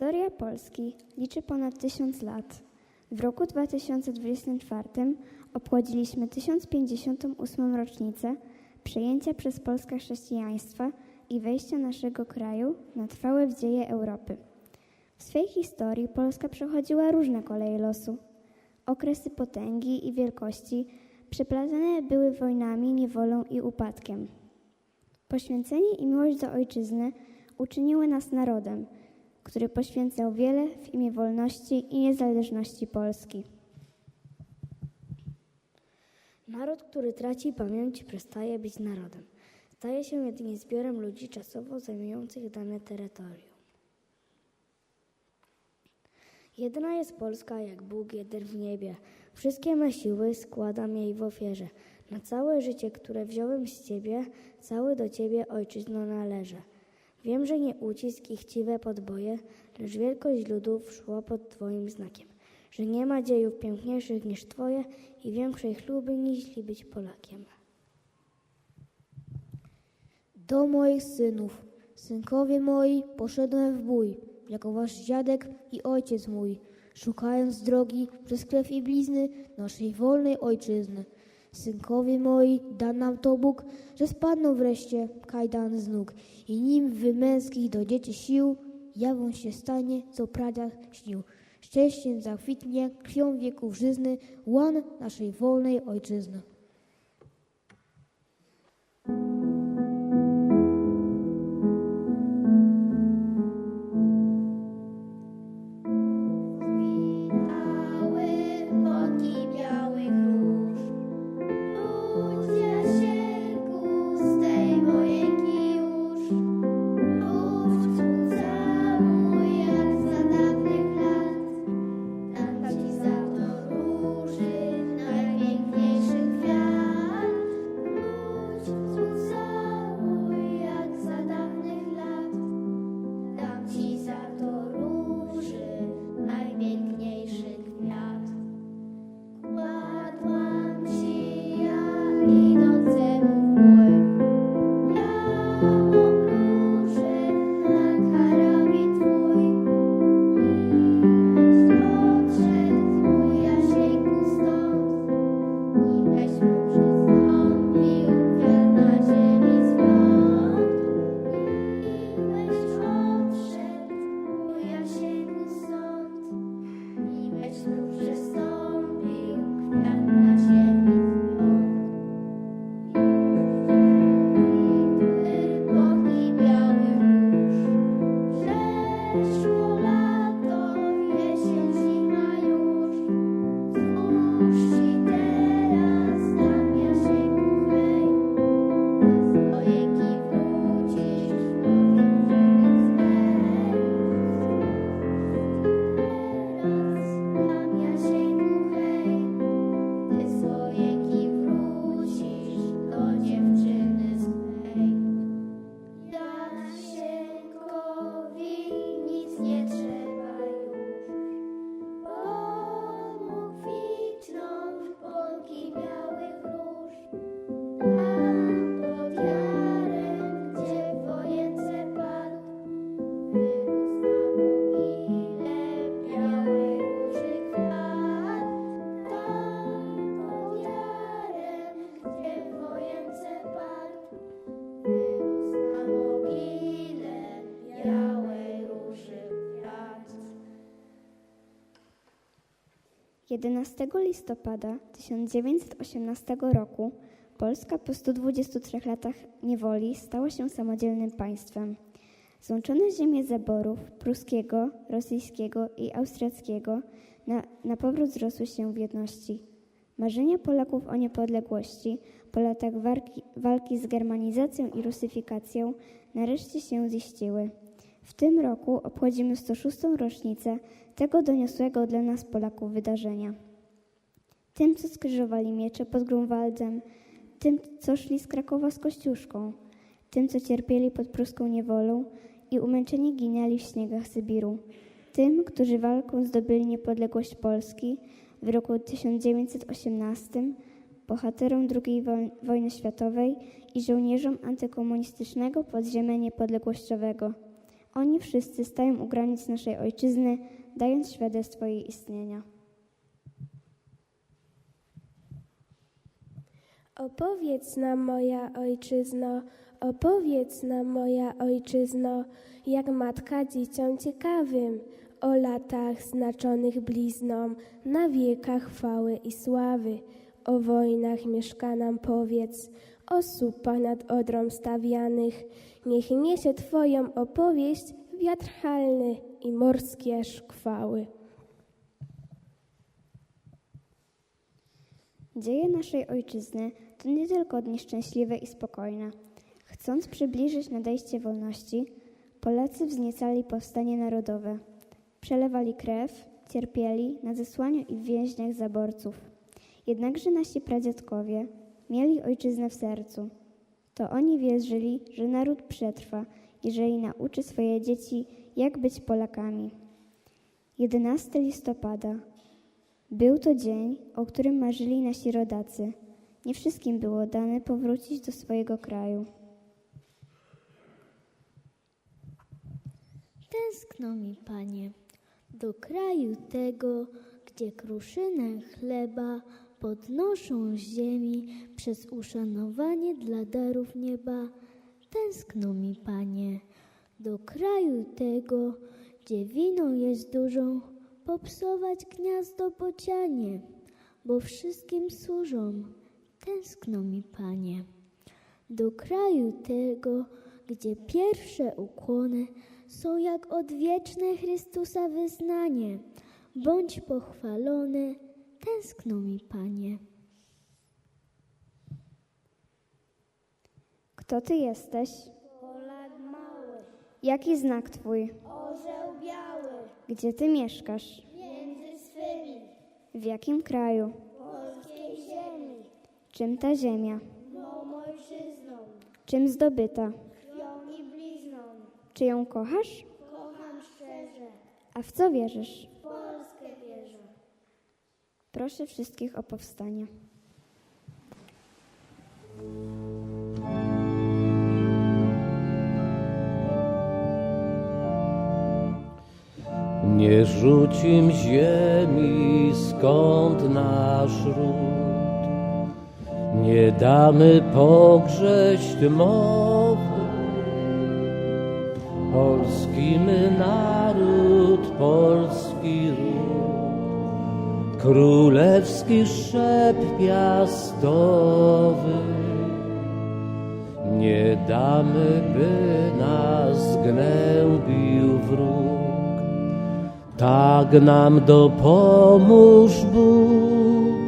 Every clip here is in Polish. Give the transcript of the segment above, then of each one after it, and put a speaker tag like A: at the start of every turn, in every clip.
A: Historia Polski liczy ponad tysiąc lat. W roku 2024 obchodziliśmy 1058 rocznicę przejęcia przez Polskę chrześcijaństwa i wejścia naszego kraju na trwałe w dzieje Europy. W swej historii Polska przechodziła różne koleje losu. Okresy potęgi i wielkości przeplatane były wojnami, niewolą i upadkiem. Poświęcenie i miłość do ojczyzny uczyniły nas narodem, który poświęcał wiele w imię wolności i niezależności Polski.
B: Naród, który traci pamięć, przestaje być narodem. Staje się jedynie zbiorem ludzi czasowo zajmujących dane terytorium. Jedna jest Polska, jak Bóg jeden w niebie. Wszystkie me siły składam jej w ofierze. Na całe życie, które wziąłem z Ciebie, cały do Ciebie, Ojczyzno, należy. Wiem, że nie ucisk i chciwe podboje, lecz wielkość ludów szło pod Twoim znakiem. Że nie ma dziejów piękniejszych niż Twoje i większej chluby niż być Polakiem.
C: Do moich synów, synkowie moi, poszedłem w bój, jako wasz dziadek i ojciec mój, szukając drogi przez krew i blizny naszej wolnej ojczyzny. Synkowie moi, da nam to Bóg, że spadną wreszcie kajdany z nóg i nim wy męskich dojdziecie sił, jawą się stanie, co pradziad śnił. Szczęściem zakwitnie, krwią wieków żyzny, łan naszej wolnej ojczyzny.
D: Nic nie
A: 11 listopada 1918 roku Polska po 123 latach niewoli stała się samodzielnym państwem. Złączone ziemie zaborów pruskiego, rosyjskiego i austriackiego na, na powrót zrosły się w jedności. Marzenia Polaków o niepodległości po latach walki, walki z germanizacją i rusyfikacją nareszcie się ziściły. W tym roku obchodzimy 106. rocznicę tego doniosłego dla nas Polaków wydarzenia. Tym, co skrzyżowali miecze pod Grunwaldem, tym, co szli z Krakowa z Kościuszką, tym, co cierpieli pod pruską niewolą i umęczeni ginęli w śniegach Sybiru, tym, którzy walką zdobyli niepodległość Polski w roku 1918, bohaterom II woj- wojny światowej i żołnierzom antykomunistycznego podziemia niepodległościowego. Oni wszyscy stają u granic naszej ojczyzny, dając świadectwo jej istnienia.
E: Opowiedz nam, moja ojczyzno, opowiedz nam, moja ojczyzno, jak matka dzieciom ciekawym, o latach znaczonych blizną, na wiekach chwały i sławy. O wojnach mieszka nam powiedz, o słupach nad Odrą stawianych. Niech niesie Twoją opowieść wiatr halny i morskie szkwały.
A: Dzieje naszej ojczyzny to nie tylko dni szczęśliwe i spokojne. Chcąc przybliżyć nadejście wolności, Polacy wzniecali powstanie narodowe. Przelewali krew, cierpieli na zesłaniu i w więźniach zaborców. Jednakże nasi pradziadkowie mieli ojczyznę w sercu. To oni wierzyli, że naród przetrwa, jeżeli nauczy swoje dzieci, jak być Polakami. 11 listopada był to dzień, o którym marzyli nasi rodacy. Nie wszystkim było dane powrócić do swojego kraju.
F: Tęskno mi, Panie, do kraju tego, gdzie kruszynę chleba podnoszą ziemi przez uszanowanie dla darów nieba. Tęskno mi, Panie, do kraju tego, gdzie winą jest dużą, popsować gniazdo bocianie, bo wszystkim służą. Tęskno mi, Panie, do kraju tego, gdzie pierwsze ukłony są jak odwieczne Chrystusa wyznanie. Bądź pochwalony, tęskno mi, Panie.
A: Kto ty jesteś?
B: Polak mały,
A: Jaki znak twój?
B: orzeł biały,
A: Gdzie ty mieszkasz?
B: między swymi,
A: W jakim kraju?
B: polskiej ziemi,
A: Czym ta ziemia?
B: mą ojczyzną,
A: Czym zdobyta?
B: krwią i blizną.
A: Czy ją kochasz?
B: Kocham szczerze,
A: A w co wierzysz? Proszę wszystkich o powstanie.
G: Nie rzucim ziemi, skąd nasz ród. Nie damy pogrześć mowy. Polski my naród, polski królewski szep piastowy. Nie damy, by nas gnębił wróg. Tak nam dopomóż Bóg,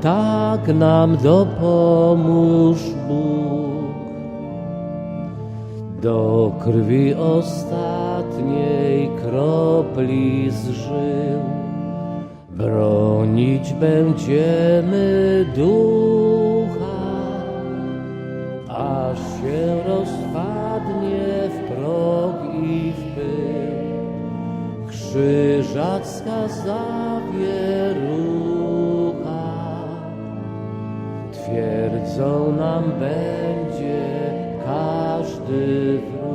G: tak nam dopomóż Bóg. Do krwi ostatniej kropli z żył bronić będziemy ducha, aż się rozpadnie w proch i w pył krzyżacka zawierucha. Twierdzą nam będzie każdy wróg.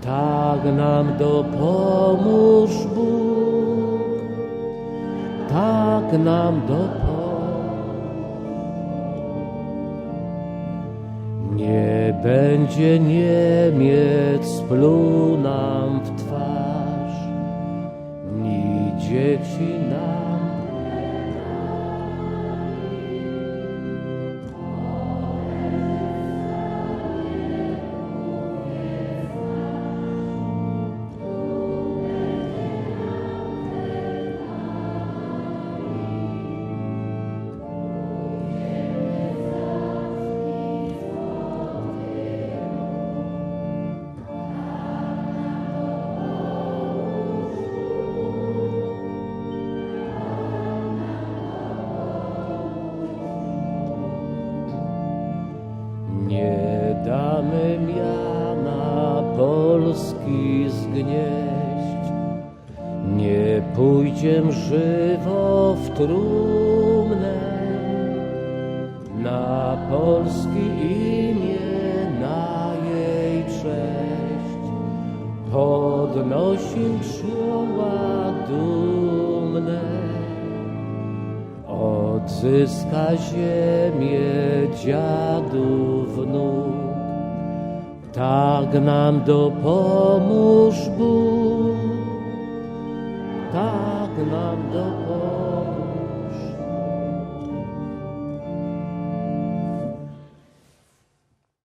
G: Tak nam dopomóż Bóg, tak nam dopomóż. Nie będzie Niemiec pluł nam w twarz, ni dzieci pójdziem żywo w trumnę na polskie imię, na jej cześć. podnosim czoła dumne, odzyska ziemię dziadu wnuk. Tak nam dopomóż Bóg, tak nam dopomóż